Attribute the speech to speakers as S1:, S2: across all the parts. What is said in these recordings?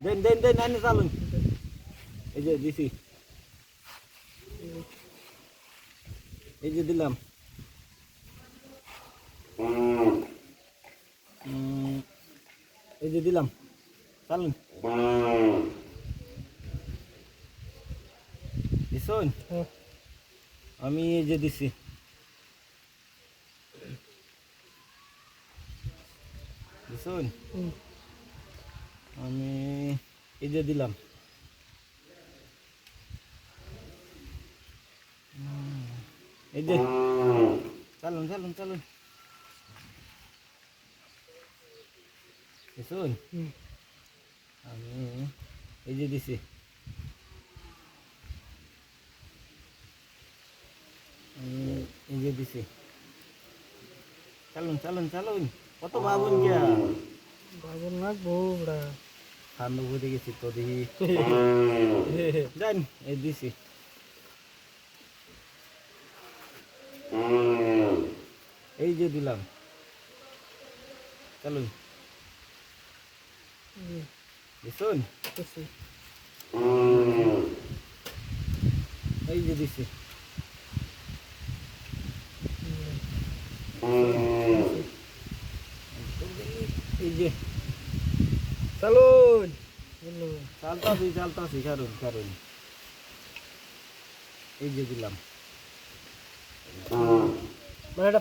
S1: দেন দেন দেন আনি চালুন। এই যে দিছি। এই যে দিলাম। এই যে দিলাম। চালুন। দিছুন?
S2: হ্যাঁ।
S1: আমি এই যে দিছি। দিছুন। আমি এই যে দিলাম। এই যে। চালুন চালুন চালুন।
S2: হুম।
S1: আমি এই যে দিছি। আমি এই যে দিছি। চালুন চালুন চালুন। কত ভাবুন গিয়া?
S2: বাবুর নাক বউড়া
S1: ঠান্ডা বুঝে গেছি তো দেখি জান এই দিছি এই যে দিলাম চলুন দিছুন
S2: কিছু
S1: এই যে দিছি এই যে
S2: চালুন বলল
S1: চালতাছি চালতাছি কারণ কারণ। এই যে দিলাম।
S2: মানে এটা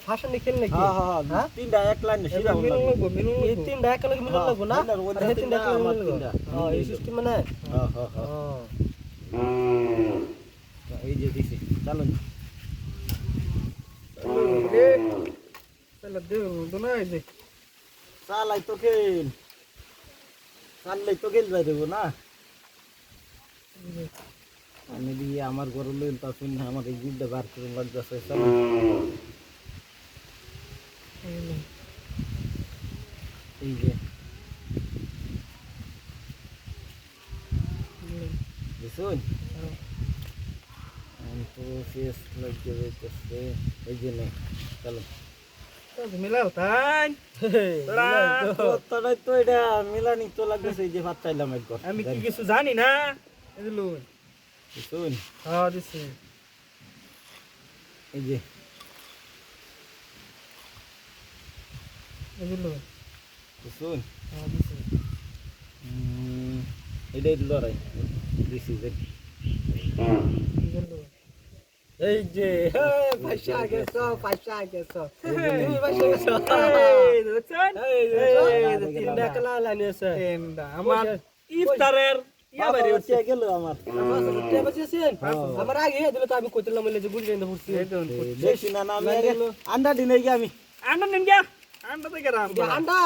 S2: নাকি?
S1: হ্যাঁ হ্যাঁ
S2: হ্যাঁ?
S1: তিনটা এক লাইন
S2: এবার মিলন লাগবো মিলন এই তিনটা একেলগে মিলন
S1: হ্যাঁ,
S2: লাগবো না? আর এই তিনটা
S1: তিনটা,
S2: একেলগে মিলন লাগবো হ্যাঁ এই সিস্টেম মানে?
S1: হ্যাঁ হ্যাঁ হ্যাঁ।
S2: হ্যাঁ
S1: এই যে দিছি। চালুন
S2: তাহলে দেব তো না এই যে।
S1: চালাই তো খেল। চাললেই তো খেল যাই দেবো না? আমি দিয়ে আমার ঘরে লইল তা শুন আমার এই জিদটা বার করে লাগতেছে এই যে। দিছুন তো শেষ যাইতেছে এই যে নেই চলো।
S2: মিলাও তাই।
S1: তো। এটা মিলানি তো লাগতেছে এই যে ভাত চাইলাম একবার।
S2: আমি কি কিছু জানি না?
S1: দিছুন
S2: হ্যাঁ দিছি
S1: এই যে
S2: বুঝলো
S1: দিছুন
S2: হ্যাঁ দিছি
S1: এটাই লড়াই দিছি যে এই যে
S2: পয়সা গেছ পয়সা গেছ
S1: এই যে নেই।
S2: তুমি পয়সা গেছ
S3: এই দেখছেন?
S2: এই
S1: এই
S2: তিনটা কালা লাইন
S3: তিনটা। আমার ইফতারের
S1: আন্ডা দিনে গিয়ে আমি
S3: আন্ডা নিন গিয়া আন্ডা থেকে
S2: আন্ডা